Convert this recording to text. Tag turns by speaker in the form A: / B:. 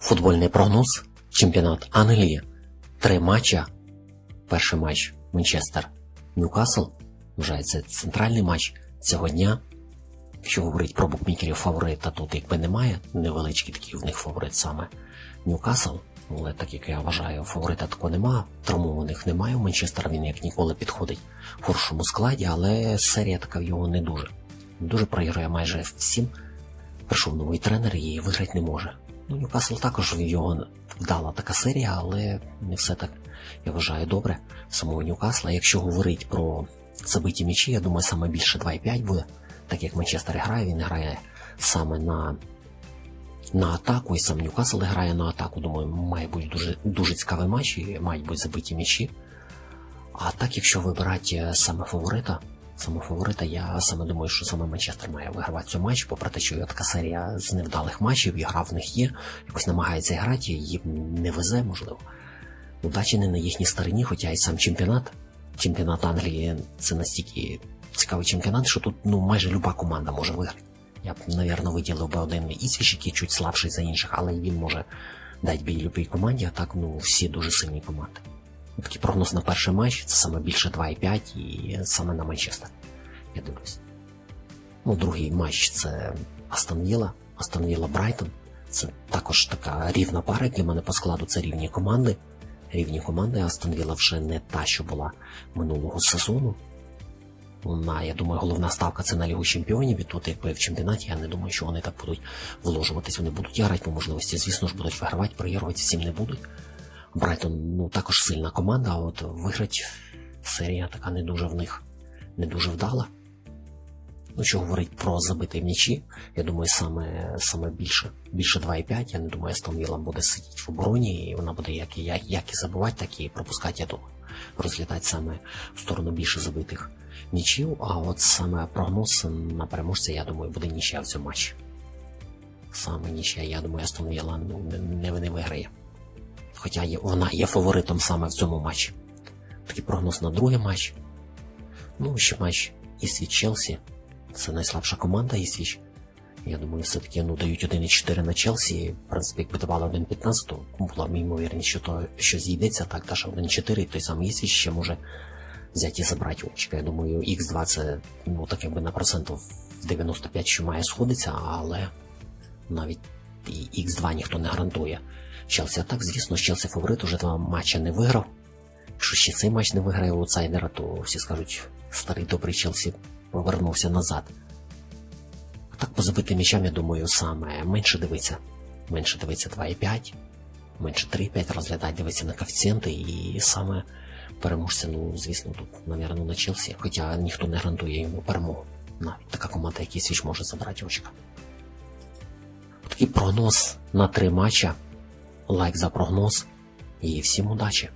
A: Футбольний прогноз. Чемпіонат Англії. Три матча. Перший матч Манчестер Ньюкасл. Вважається центральний матч цього дня. Якщо говорить про букмекерів фаворита, тут якби немає. Невеличкий такий в них фаворит саме Ньюкасл. Але так як я вважаю, фаворита такого немає, травмованих немає у Манчестера, він як ніколи підходить в хорошому складі, але серія така в його не дуже. Дуже програє майже всім. Прийшов новий тренер і виграти не може. Ну, Ньюкасл також його вдала така серія, але не все так, я вважаю, добре. Самого Ньюкасла. Якщо говорить про забиті м'ячі, я думаю, саме більше 2,5 буде. Так як Манчестер грає, він грає саме на, на атаку, і сам Ньюкасл грає на атаку. Думаю, має бути дуже, дуже цікавий матч і мають бути забиті м'ячі. А так, якщо вибирати е, саме фаворита, саме фаворита, я саме думаю, що саме Манчестер має вигравати цей матч, попри те, що така серія з невдалих матчів, і гра в них є, якось намагається грати, їм не везе, можливо. Удачі не на їхній стороні, хоча і сам чемпіонат. Чемпіонат Англії це настільки цікавий чемпіонат, що тут ну, майже люба команда може виграти. Я б, напевно, виділив би один Ісвіч, який чуть слабший за інших, але він може дати бій любій команді, а так ну, всі дуже сильні команди. Такий прогноз на перший матч це саме більше 2,5 і саме на Манчестер. Я дивлюсь. Ну, другий матч це Астон Вілла, Астон Вілла Брайтон. Це також така рівна пара для мене по складу. Це рівні команди. Рівні команди Астон Вілла вже не та, що була минулого сезону. Вона, я думаю, головна ставка це на Лігу Чемпіонів, і тут, якби в чемпіонаті, я не думаю, що вони так будуть вложуватись. Вони будуть грати по можливості. Звісно ж, будуть вигравати, проігрувати всім не будуть. Брайтон ну також сильна команда, а от виграти серія така не дуже в них не дуже вдала. Ну, що говорить про забиті м'ячі, я думаю, саме, саме більше, більше 2,5. Я не думаю, Астон Вілла буде сидіти в обороні, і вона буде як, і- як, як і забивати, так і пропускати, я думаю. Розглядати саме в сторону більше забитих м'ячів, а от саме прогноз на переможця, я думаю, буде нічия в цьому матчі. Саме нічия, я думаю, Астон Вілла ну, не, не, не виграє. Хоча є, вона є фаворитом саме в цьому матчі. Такий прогноз на другий матч. Ну, ще матч Ісвіч Челсі. Це найслабша команда Ісвіч. Я думаю, все-таки ну, дають 1,4 на Челсі. В принципі, якби давали 1,15, то була б ймовірність, що то що зійдеться, так даже 1,4, і той самий Ісвіч ще може взяти і забрати очка. Я думаю, Х2 це ну, так якби на процентів 95, що має сходитися, але навіть і Х2 ніхто не гарантує. Челсі. А так, звісно, Челсі фаворит уже два матча не виграв. Якщо ще цей матч не виграє аутсайдера, то всі скажуть, старий добрий Челсі повернувся назад. А так по забитим м'ячам, я думаю, саме менше дивиться. Менше дивиться 2,5, менше 3,5 розглядати, дивиться на коефіцієнти і саме переможця, ну, звісно, тут, напевно, на Челсі, хоча ніхто не гарантує йому перемогу. Навіть така команда, як Ісвіч, може забрати очка. Такий прогноз на три матча. Лайк за прогноз і всім удачі!